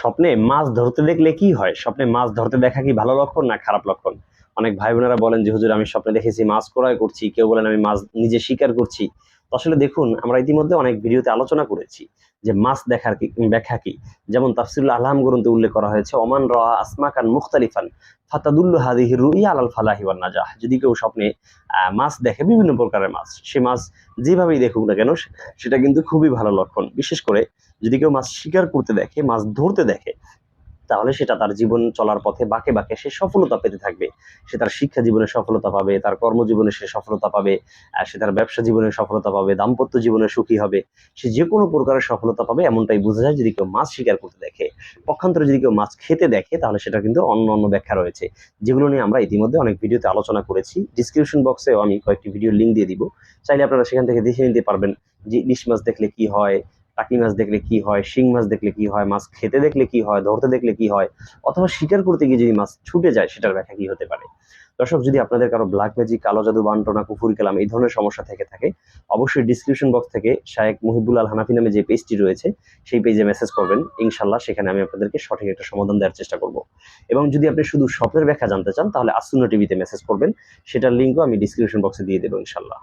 স্বপ্নে মাছ ধরতে দেখলে কি হয়? স্বপ্নে মাছ ধরতে দেখা কি ভালো লক্ষণ না খারাপ লক্ষণ? অনেক ভাই বোনেরা বলেন যে, হুজুর, আমি স্বপ্নে দেখেছি মাছ ক্রয় করছি। কেউ বলেন, আমি মাছ নিজে শিকার করছি। তো আসলে দেখুন, আমরা ইতিমধ্যে অনেক ভিডিওতে আলোচনা করেছি যে মাছ দেখার কি, ব্যাখ্যা কি? যেমন তাফসিরুল আলহাম গ্রন্থে উল্লেখ করা হয়েছে, ওমান রা আসমাকান মুখতালিফান ফাতাদুল্লু হাদিহি রুই আলাল ফালাহি ওয়ান নাজাহ। যদি কেউ স্বপ্নে মাছ দেখে বিভিন্ন প্রকারের মাছ, সে মাছ যেভাবেই দেখুক না কেন সেটা কিন্তু খুবই ভালো লক্ষণ। বিশেষ করে যদি কেউ মাছ শিকার করতে দেখে, মাছ ধরতে দেখে তাহলে সেটা তার জীবন চলার পথে বাঁকে বাঁকে সে সফলতা পেতে থাকবে। সে তার শিক্ষা জীবনে সফলতা পাবে, তার কর্মজীবনে সে সফলতা পাবে সে তার ব্যবসা জীবনে সফলতা পাবে, দাম্পত্য জীবনে সুখী হবে। সে যে কোনো প্রকারের সফলতা পাবে এমনটাই বোঝা যায় যদি কেউ মাছ শিকার করতে দেখে। পক্ষান্তরে যদি কেউ মাছ খেতে দেখে তাহলে সেটা কিন্তু অন্য অন্য ব্যাখ্যা রয়েছে। যেগুলো নিয়ে আমরা ইতিমধ্যে অনেক ভিডিওতে আলোচনা করেছি। ডিসক্রিপশন বক্সেও আমি কয়েকটি ভিডিও লিঙ্ক দিয়ে দিব। চাইলে আপনারা সেখান থেকে দেখে নিতে পারবেন যে ইলিশ মাছ দেখলে কি হয় টাকি মাছ দেখলে কি হয়, শিং মাছ দেখলে কি হয়, মাছ খেতে দেখলে কি হয়, ধরতে দেখলে কি হয়, অথবা শিকার করতে গিয়ে যদি মাছ ছুটে যায়, সেটার ব্যাখ্যা কি হতে পারে? দর্শক, যদি আপনাদের কারও ব্ল্যাক ম্যাজিক কালো জাদু, বান্টনা, কুফুরি, কালাম এই ধরনের সমস্যা থেকে থাকে, অবশ্যই ডিসক্রিপশন বক্স থেকে শায়েক মুহিবুল আল হানাফি নামে যে পেজটি রয়েছে, সেই পেজে মেসেজ করবেন। ইনশাল্লাহ সেখানে আমি আপনাদেরকে সঠিক একটা সমাধান দেওয়ার চেষ্টা করব। এবং যদি আপনি শুধু স্বপ্নের ব্যাখ্যা জানতে চান, তাহলে আসুন্ন টিভিতে মেসেজ করবেন। সেটার লিঙ্কও আমি ডিসক্রিপশন বক্সে দিয়ে দেবো ইনশাল্লাহ